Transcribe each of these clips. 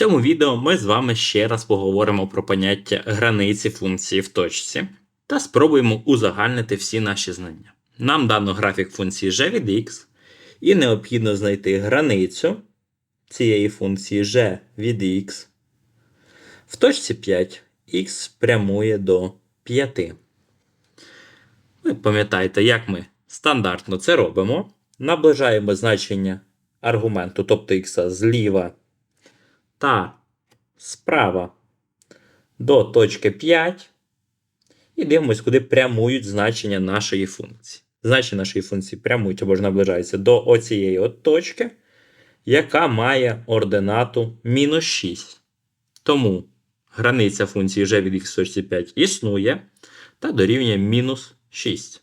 цьому відео ми з вами ще раз поговоримо про поняття границі функції в точці та спробуємо узагальнити всі наші знання. Нам дано графік функції g від x, і необхідно знайти границю цієї функції g від x. В точці 5 x прямує до 5. Ви пам'ятаєте, як ми стандартно це робимо. Наближаємо значення аргументу, тобто х зліва та справа до точки 5. І дивимось, куди прямують значення нашої функції. Значення нашої функції прямують або ж наближаються до оцієї от точки, яка має ординату мінус 6. Тому границя функції g від x точці 5 існує та дорівнює мінус 6.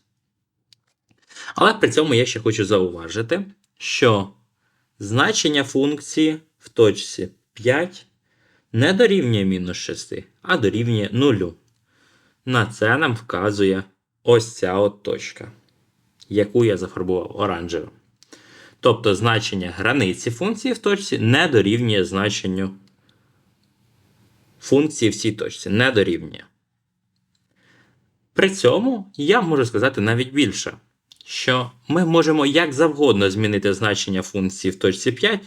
Але при цьому я ще хочу зауважити, що значення функції в точці 5 не дорівнює мінус 6, а дорівнює 0. На це нам вказує ось ця от точка, яку я зафарбував оранжевим. Тобто значення границі функції в точці не дорівнює значенню функції в цій точці, не дорівнює. При цьому я можу сказати навіть більше, що ми можемо як завгодно змінити значення функції в точці 5,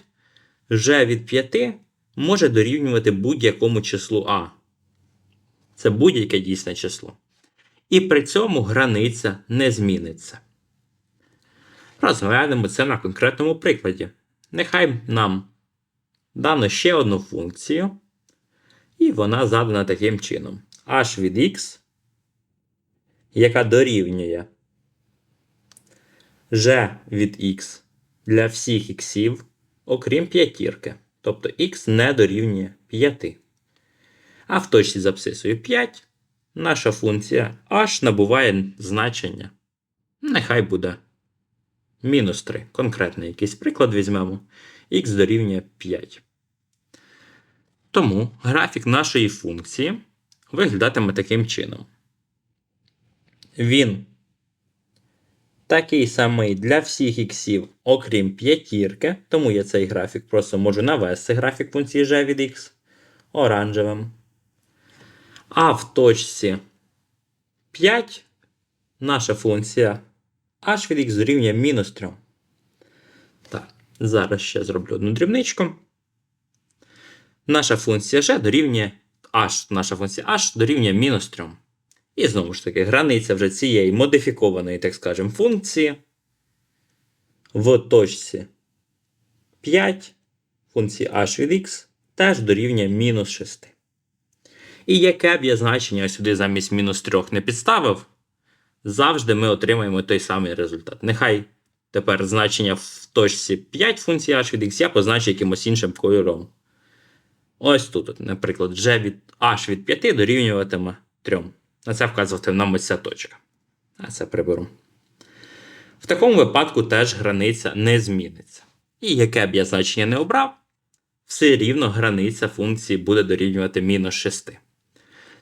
вже від 5 може дорівнювати будь-якому числу А. Це будь-яке дійсне число. І при цьому границя не зміниться. Розглянемо це на конкретному прикладі. Нехай нам дано ще одну функцію, і вона задана таким чином: h від x, яка дорівнює g від x для всіх іксів, окрім п'ятірки. Тобто x не дорівнює 5. А в точці з абсцисою 5 наша функція h набуває значення. Нехай буде мінус 3. Конкретний якийсь приклад візьмемо. x дорівнює 5. Тому графік нашої функції виглядатиме таким чином. Він такий самий для всіх іксів, окрім п'ятірки, тому я цей графік просто можу навести графік функції g від x оранжевим. А в точці 5 наша функція h від x дорівнює мінус 3. Так, зараз ще зроблю одну дрібничку. Наша функція g дорівнює h, наша функція h дорівнює мінус 3. І знову ж таки, границя вже цієї модифікованої, так скажемо, функції в точці 5 функції h від x теж дорівнює мінус 6. І яке б я значення сюди замість мінус 3 не підставив, завжди ми отримаємо той самий результат. Нехай тепер значення в точці 5 функції h від x я позначу якимось іншим кольором. Ось тут, наприклад, g від h від 5 дорівнюватиме 3. На це вказувати нам ось ця точка. А це приберу. В такому випадку теж границя не зміниться. І яке б я значення не обрав, все рівно границя функції буде дорівнювати мінус 6.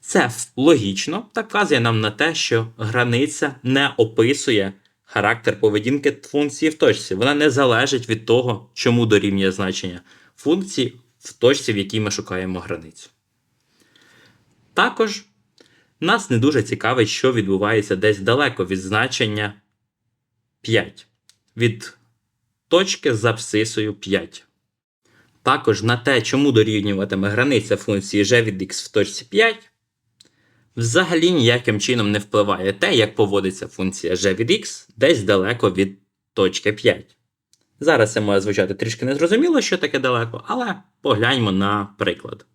Це логічно та вказує нам на те, що границя не описує характер поведінки функції в точці. Вона не залежить від того, чому дорівнює значення функції в точці, в якій ми шукаємо границю. Також нас не дуже цікавить, що відбувається десь далеко від значення 5, від точки з абсцисою 5. Також на те, чому дорівнюватиме границя функції g від x в точці 5, взагалі ніяким чином не впливає те, як поводиться функція g від x десь далеко від точки 5. Зараз це може звучати трішки незрозуміло, що таке далеко, але погляньмо на приклад.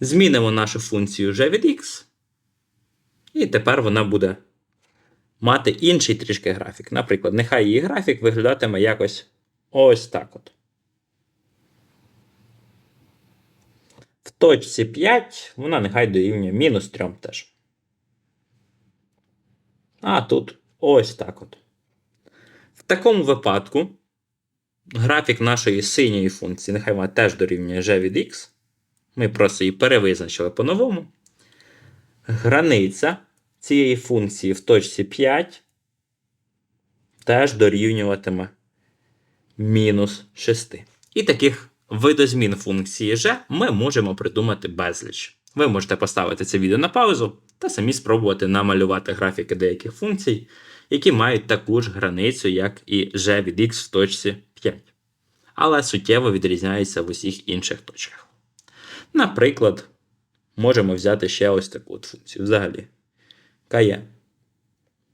Змінимо нашу функцію g від x. І тепер вона буде мати інший трішки графік. Наприклад, нехай її графік виглядатиме якось ось так от. В точці 5 вона нехай дорівнює мінус 3 теж. А тут ось так от. В такому випадку графік нашої синьої функції, нехай вона теж дорівнює g від x. Ми просто її перевизначили по-новому. Границя цієї функції в точці 5 теж дорівнюватиме мінус 6. І таких видозмін функції g ми можемо придумати безліч. Ви можете поставити це відео на паузу та самі спробувати намалювати графіки деяких функцій, які мають таку ж границю, як і g від x в точці 5, але суттєво відрізняються в усіх інших точках. Наприклад, можемо взяти ще ось таку от функцію взагалі. Яка є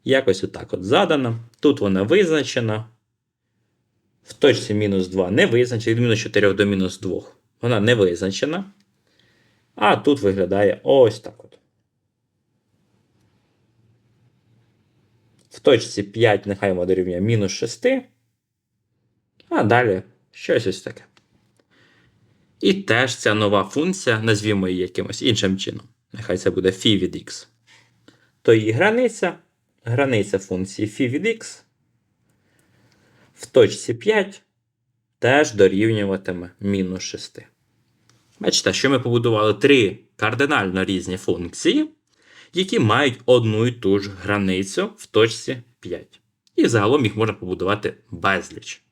якось отак от задана. Тут вона визначена. В точці мінус 2 не визначена, від мінус 4 до мінус 2 вона не визначена. А тут виглядає ось так от. В точці 5 нехай вона дорівнює мінус 6. А далі щось ось таке. І теж ця нова функція, назвімо її якимось іншим чином. Нехай це буде φ від x. То її границя, границя функції φ від x в точці 5 теж дорівнюватиме мінус 6. Бачите, що ми побудували три кардинально різні функції, які мають одну і ту ж границю в точці 5. І загалом їх можна побудувати безліч.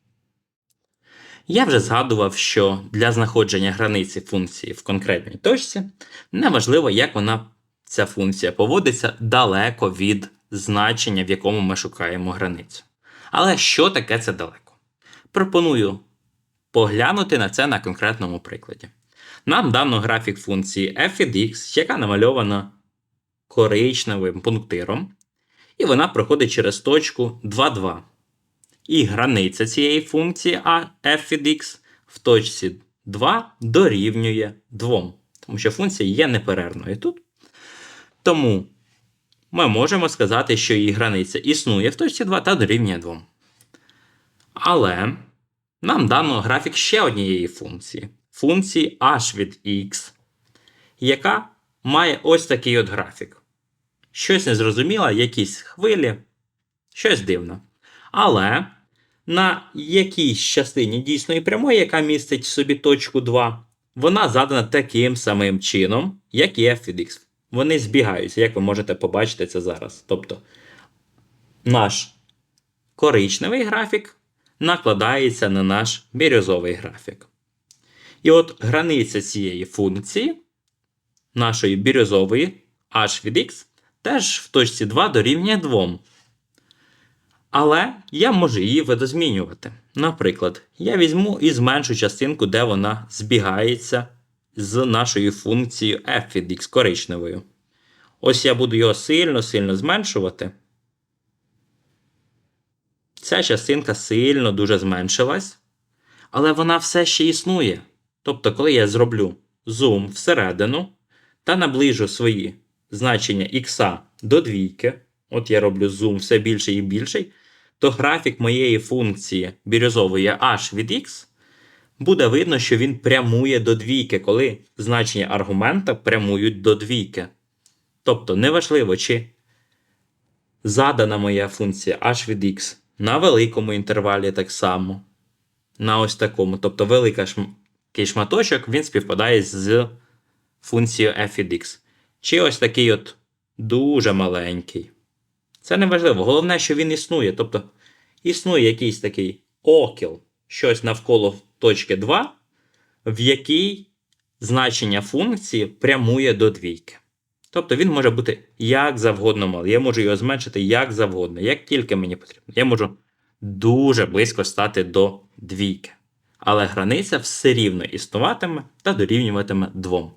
Я вже згадував, що для знаходження границі функції в конкретній точці неважливо, як вона, ця функція поводиться далеко від значення, в якому ми шукаємо границю. Але що таке це далеко? Пропоную поглянути на це на конкретному прикладі. Нам дано графік функції f від x, яка намальована коричневим пунктиром, і вона проходить через точку 2,2. І границя цієї функції а f від x в точці 2 дорівнює 2, тому що функція є неперервною тут. Тому ми можемо сказати, що її границя існує в точці 2 та дорівнює 2. Але нам дано графік ще однієї функції функції h від x, яка має ось такий от графік. Щось незрозуміло, якісь хвилі, щось дивно. Але на якійсь частині дійсної прямої, яка містить в собі точку 2, вона задана таким самим чином, як і f від x. Вони збігаються, як ви можете побачити це зараз. Тобто наш коричневий графік накладається на наш бірюзовий графік. І от границя цієї функції, нашої бірюзової h від x, теж в точці 2 дорівнює 2. Але я можу її видозмінювати. Наприклад, я візьму і зменшу частинку, де вона збігається з нашою функцією f від x коричневою. Ось я буду його сильно-сильно зменшувати. Ця частинка сильно дуже зменшилась, але вона все ще існує. Тобто, коли я зроблю зум всередину та наближу свої значення х до двійки, от я роблю зум все більше і більший, то графік моєї функції бірюзової h від x буде видно, що він прямує до двійки, коли значення аргумента прямують до двійки. Тобто, неважливо, чи задана моя функція h від x на великому інтервалі так само, на ось такому, тобто велика шм... шматочок, він співпадає з функцією f від x. Чи ось такий от дуже маленький. Це не важливо. Головне, що він існує. Тобто існує якийсь такий окіл, щось навколо точки 2, в якій значення функції прямує до двійки. Тобто він може бути як завгодно малий. Я можу його зменшити як завгодно, як тільки мені потрібно. Я можу дуже близько стати до двійки. Але границя все рівно існуватиме та дорівнюватиме 2.